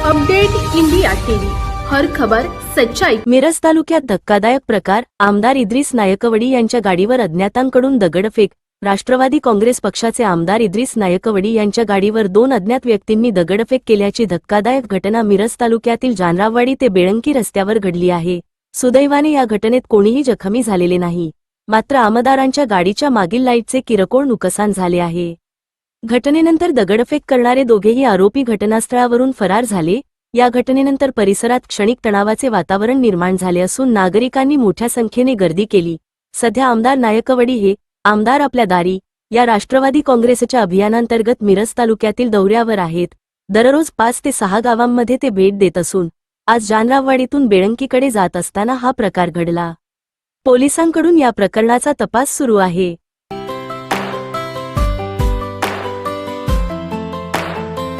Update India TV. हर खबर सच्चाई. मिरज तालुक्यात धक्कादायक प्रकार आमदार इद्रिस नायकवडी यांच्या गाडीवर अज्ञातांकडून दगडफेक. राष्ट्रवादी काँग्रेस पक्षाचे आमदार इद्रिस नायकवडी यांच्या गाडीवर दोन अज्ञात व्यक्तींनी दगडफेक केल्याची धक्कादायक घटना मिरज तालुक्यातील जानराववाडी ते बेळंकी रस्त्यावर घडली आहे. सुदैवाने या घटनेत कोणीही जखमी झालेले नाही. मात्र आमदारांच्या गाडीच्या मागील लाईटचे किरकोळ नुकसान झाले आहे. घटनेनंतर दगडफेक करणारे दोघेही आरोपी घटनास्थळावरून फरार झाले. या घटनेनंतर परिसरात क्षणिक तणावाचे वातावरण निर्माण झाले असून नागरिकांनी मोठ्या संख्येने गर्दी केली. सध्या आमदार नायकवडी हे आमदार आपल्या दारी या राष्ट्रवादी काँग्रेसच्या अभियानांतर्गत मिरज तालुक्यातील दौऱ्यावर आहेत. दररोज पाच ते सहा गावांमध्ये ते भेट देत असून आज जानराववाडीतून बेळंकीकडे जात असताना हा प्रकार घडला. पोलिसांकडून या प्रकरणाचा तपास सुरू आहे.